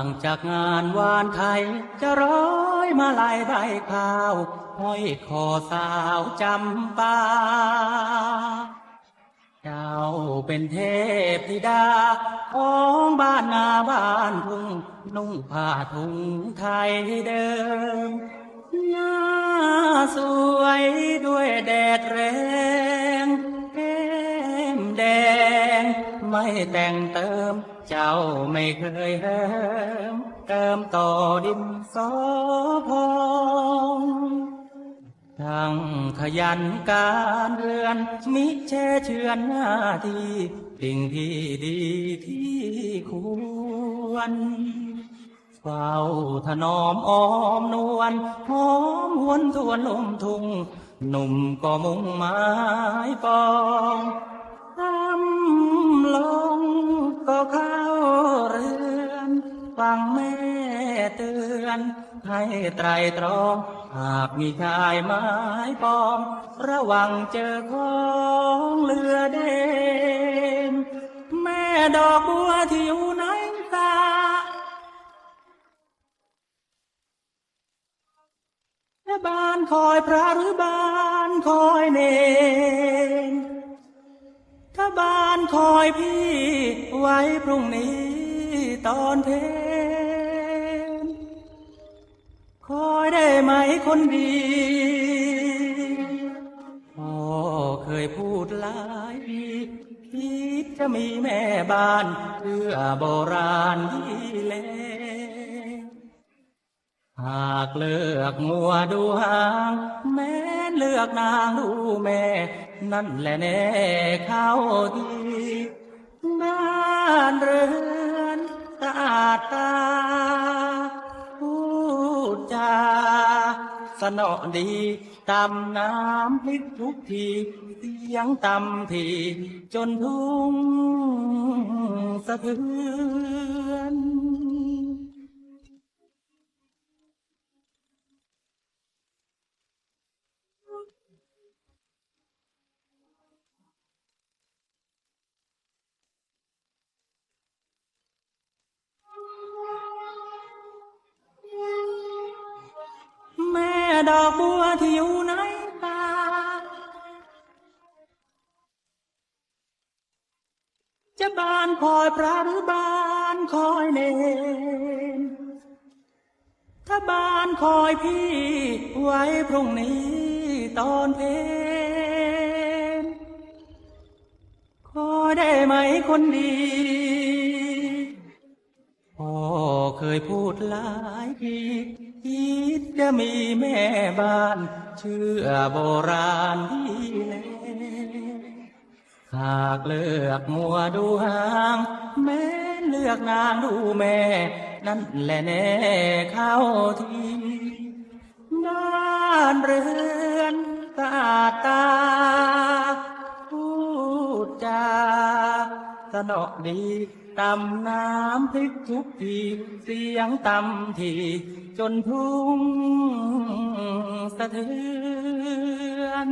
างจากงานวานไทย จะร้อยมาลายใบข้าวห้อยคอสาวจำปา เจ้าเป็นเทพธิดา ของบ้านนาบ้านทุ่งนุ่งผ้าถุงไทยเดิมหน้าสวยด้วยแดดแร ไม่แต่งเติม เจ้าไม่เคยเหิมเติมต่อดินสอพองทั้งขยันการเรือน มิแช่เชือนหน้าที่สิ่งที่ดีที่ควรเฝ้าถนอมอ้อมนวลหอมหวนทวนลมทุ่งหนุ่มก็มุ่งไม้ปอง ฟังแม่เตือน ให้ไตรตรอง หากมีชายไม้ปอง ระวังเจอของเรือเด่นแม่ดอกบัวที่อยู่ในตาบ้านคอยพระหรือบ้านคอยเนนถ้าบ้านคอยพี่ไว้พรุ่งนี้ ตอนเพนคอยได้ไหมคนดีพ่อเคยพูดหลายปีคิดจะมีแม่บ้านเพื่อโบราณที่เลหากเลือกมัวดูหาง แม้เลือกนางดูแม่ นั่นแหละแน่เข้าทีบ้านเรือ พูดจาสนอดีตำน้ำพลิกทุกทีเสียงตำทีจนทุ่งสะเทือน ดอกบัวที่อยู่ในป่าจะบานคอยพระหรือบานคอยเนนถ้าบานคอยพี่ไว้พรุ่งนี้ตอนเพลนคอยได้ไหมคนดี เคยพูดหลายทีคิดจะมีแม่บ้าน เชื่อโบราณที่เลหากเลือกมัวดูหาง แม้เลือกนางดูแม่ นั่นแหละแน่เข้าทีบ้านเรือนสะอาตา นอดีตำน้ำพริกทุกทีเสียงตำทีจนทุ่งสะเทือน